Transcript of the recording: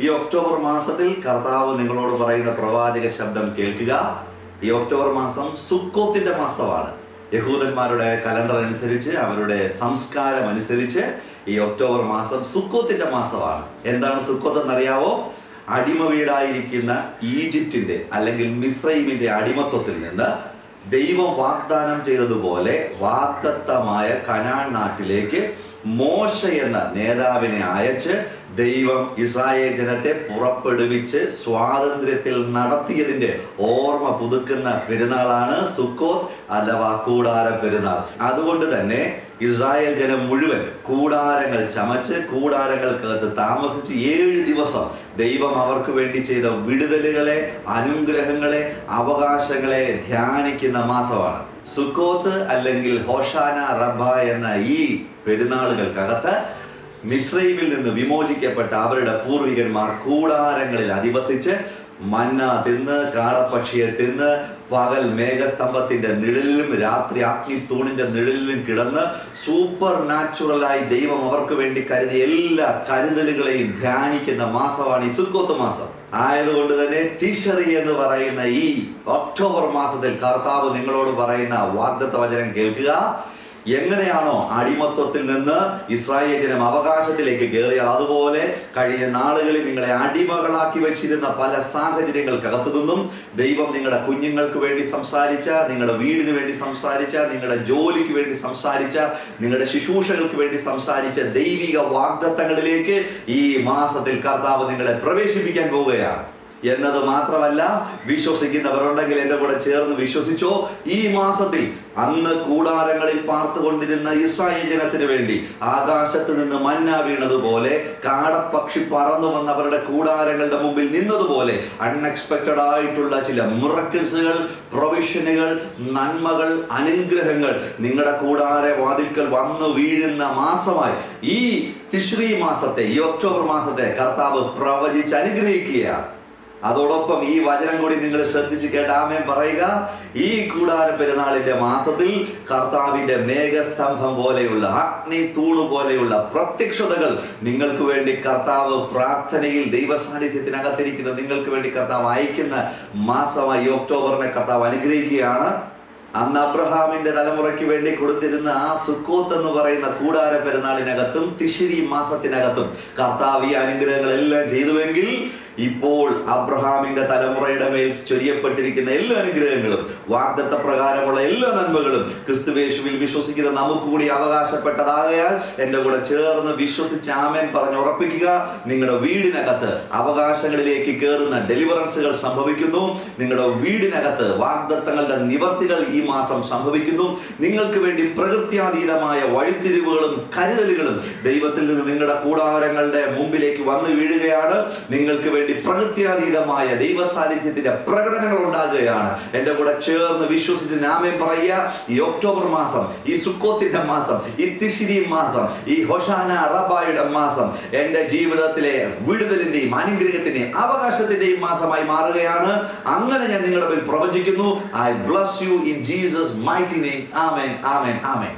ഈ ഒക്ടോബർ മാസത്തിൽ കർത്താവ് നിങ്ങളോട് പറയുന്ന പ്രവാചക ശബ്ദം കേൾക്കുക. ഈ ഒക്ടോബർ മാസം സുക്കോത്തിന്റെ മാസമാണ്. യഹൂദന്മാരുടെ കലണ്ടർ അനുസരിച്ച് അവരുടെ സംസ്കാരം അനുസരിച്ച് ഈ ഒക്ടോബർ മാസം സുക്കോത്തിന്റെ മാസമാണ്. എന്താണ് സുക്കോത്ത് എന്നറിയാവോ? അടിമ വീടായിരിക്കുന്ന ഈജിപ്തിന്റെ അല്ലെങ്കിൽ മിസ്രൈമിന്റെ അടിമത്വത്തിൽ നിന്ന് ദൈവം വാഗ്ദാനം ചെയ്തതുപോലെ വാഗ്ദത്തമായ കനാൻ നാട്ടിലേക്ക് മോശ എന്ന നേതാവിനെ അയച്ച് ദൈവം ഇസ്രായേൽ ജനത്തെ പുറപ്പെടുവിച്ച് സ്വാതന്ത്ര്യത്തിൽ നടത്തിയതിന്റെ ഓർമ്മ പുതുക്കുന്ന പെരുന്നാളാണ് സുക്കോത്ത് അഥവാ കൂടാര പെരുന്നാൾ. അതുകൊണ്ട് തന്നെ ഇസ്രായേൽ ജനം മുഴുവൻ കൂടാരങ്ങൾ ചമച്ച് കൂടാരങ്ങൾക്കകത്ത് താമസിച്ച് ഏഴ് ദിവസം ദൈവം അവർക്ക് വേണ്ടി ചെയ്ത വിടുതലുകളെ അനുഗ്രഹങ്ങളെ അവകാശങ്ങളെ ധ്യാനിക്കുന്ന മാസമാണ്. സുക്കോത്ത് അല്ലെങ്കിൽ ഹോഷാന റബ എന്ന ഈ പെരുന്നാളുകൾക്കകത്ത് മിശ്രൈമിൽ നിന്ന് വിമോചിക്കപ്പെട്ട അവരുടെ പൂർവികന്മാർ കൂടാരങ്ങളിൽ അധിവസിച്ച് മന്ന തിന്ന് കാടപ്പക്ഷിയെ തിന്ന് പകൽ മേഘസ്തംഭത്തിന്റെ നിഴലിലും രാത്രി അഗ്നി തൂണിന്റെ നിഴലിലും കിടന്ന് സൂപ്പർ നാച്ചുറലായി ദൈവം അവർക്ക് വേണ്ടി കരുതിയ എല്ലാ കരുതലുകളെയും ധ്യാനിക്കുന്ന മാസമാണ് ഈ സുൽക്കോത്ത് മാസം. ആയതുകൊണ്ട് തന്നെ തിഷറി എന്ന് പറയുന്ന ഈ ഒക്ടോബർ മാസത്തിൽ കർത്താവ് നിങ്ങളോട് പറയുന്ന വാഗ്ദത്ത വചനം കേൾക്കുക. എങ്ങനെയാണോ അടിമത്വത്തിൽ നിന്ന് ഇസ്രായേൽ ജനം അവകാശത്തിലേക്ക് കയറിയത് അതുപോലെ കഴിഞ്ഞ നാളുകളിൽ നിങ്ങളെ അടിമകളാക്കി വെച്ചിരുന്ന പല സാഹചര്യങ്ങൾക്കകത്തു നിന്നും ദൈവം നിങ്ങളുടെ കുഞ്ഞുങ്ങൾക്ക് വേണ്ടി സംസാരിച്ച നിങ്ങളുടെ വീടിന് വേണ്ടി സംസാരിച്ച നിങ്ങളുടെ ജോലിക്ക് വേണ്ടി സംസാരിച്ച നിങ്ങളുടെ ശുശ്രൂഷകൾക്ക് വേണ്ടി സംസാരിച്ച ദൈവിക വാഗ്ദത്തങ്ങളിലേക്ക് ഈ മാസത്തിൽ കർത്താവ് നിങ്ങളെ പ്രവേശിപ്പിക്കാൻ പോവുകയാണ്. എന്നത് മാത്രമല്ല വിശ്വസിക്കുന്നവരുണ്ടെങ്കിൽ എന്റെ കൂടെ ചേർന്ന് വിശ്വസിച്ചോ? ഈ മാസത്തിൽ അന്ന് കൂടാരങ്ങളിൽ പാർത്തുകൊണ്ടിരുന്ന ഇസ്രായേൽ ജനത്തിന് വേണ്ടി ആകാശത്ത് നിന്ന് മന്ന വീണതുപോലെ കാടപ്പക്ഷി പറന്നു വന്നവരുടെ കൂടാരങ്ങളുടെ മുമ്പിൽ നിന്നതുപോലെ അൺഎക്സ്പെക്റ്റഡ് ആയിട്ടുള്ള ചില മിറക്കിൾസുകൾ പ്രൊവിഷനുകൾ നന്മകൾ അനുഗ്രഹങ്ങൾ നിങ്ങളുടെ കൂടാര വാതിൽക്കൽ വന്നു വീഴുന്ന മാസമായി. ഈ തിശ്രീ മാസത്തെ ഈ ഒക്ടോബർ മാസത്തെ കർത്താവ് പ്രവചിച്ച് അനുഗ്രഹിക്കുകയാണ് അതോടൊപ്പം ഈ വചനം കൂടി നിങ്ങൾ ശ്രദ്ധിച്ച് കേട്ടാമേ പറയുക. ഈ കൂടാര പെരുന്നാളിന്റെ മാസത്തിൽ കർത്താവിന്റെ മേഘസ്തംഭം പോലെയുള്ള അഗ്നി തൂണ് പോലെയുള്ള പ്രത്യക്ഷതകൾ നിങ്ങൾക്ക് വേണ്ടി കർത്താവ് പ്രാർത്ഥനയിൽ ദൈവ സാന്നിധ്യത്തിനകത്തിരിക്കുന്ന നിങ്ങൾക്ക് വേണ്ടി കർത്താവ് അയക്കുന്ന മാസമായി ഒക്ടോബറിനെ കർത്താവ് അനുഗ്രഹിക്കുകയാണ്. അന്ന് അബ്രഹാമിന്റെ തലമുറയ്ക്ക് വേണ്ടി കൊടുത്തിരുന്ന ആ സുക്കോത്ത് എന്ന് പറയുന്ന കൂടാര പെരുന്നാളിനകത്തും തിശിരി മാസത്തിനകത്തും കർത്താവ് ഈ അനുഗ്രഹങ്ങളെല്ലാം ചെയ്തുവെങ്കിൽ ഇപ്പോൾ അബ്രഹാമിന്റെ തലമുറയുടെ മേൽ ചൊരിയപ്പെട്ടിരിക്കുന്ന എല്ലാ അനുഗ്രഹങ്ങളും വാഗ്ദത്ത പ്രകാരമുള്ള എല്ലാ നന്മകളും ക്രിസ്തുവേശുവിൽ വിശ്വസിക്കുന്ന നമുക്ക് കൂടി അവകാശപ്പെട്ടതാകയാൽ എന്റെ കൂടെ ചേർന്ന് വിശ്വസിച്ച് ആമേൻ പറഞ്ഞ് ഉറപ്പിക്കുക. നിങ്ങളുടെ വീടിനകത്ത് അവകാശങ്ങളിലേക്ക് കയറുന്ന ഡെലിവറൻസുകൾ സംഭവിക്കുന്നു. നിങ്ങളുടെ വീടിനകത്ത് വാഗ്ദത്തങ്ങളുടെ നിവർത്തികൾ ഈ മാസം സംഭവിക്കുന്നു. നിങ്ങൾക്ക് വേണ്ടി പ്രകൃത്യാതീതമായ വഴിത്തിരിവുകളും കരുതലുകളും ദൈവത്തിൽ നിന്ന് നിങ്ങളുടെ കൂടാരങ്ങളുടെ മുമ്പിലേക്ക് വന്നു വീഴുകയാണ്. നിങ്ങൾക്ക് വേണ്ടി പ്രകൃത്യാതീതമായ ദൈവ സാന്നിധ്യത്തിന്റെ പ്രകടനങ്ങൾ ഉണ്ടാകുകയാണ്. എന്റെ കൂടെ ചേർന്ന് വിശ്വസിച്ച് നാമേ പറയുക. ഈ ഒക്ടോബർ മാസം ഈ സുക്കോത്തിന്റെ മാസം ഈ തിഷിരി മാസം ഈ ഹൊഷാന റബായുടെ മാസം എന്റെ ജീവിതത്തിലെ വിടുതലിന്റെയും അനുഗ്രഹത്തിന്റെയും അവകാശത്തിന്റെയും മാസമായി മാറുകയാണ്. അങ്ങനെ ഞാൻ നിങ്ങളുടെ പേര് പ്രവചിക്കുന്നു. I bless you in Jesus mighty name amen amen amen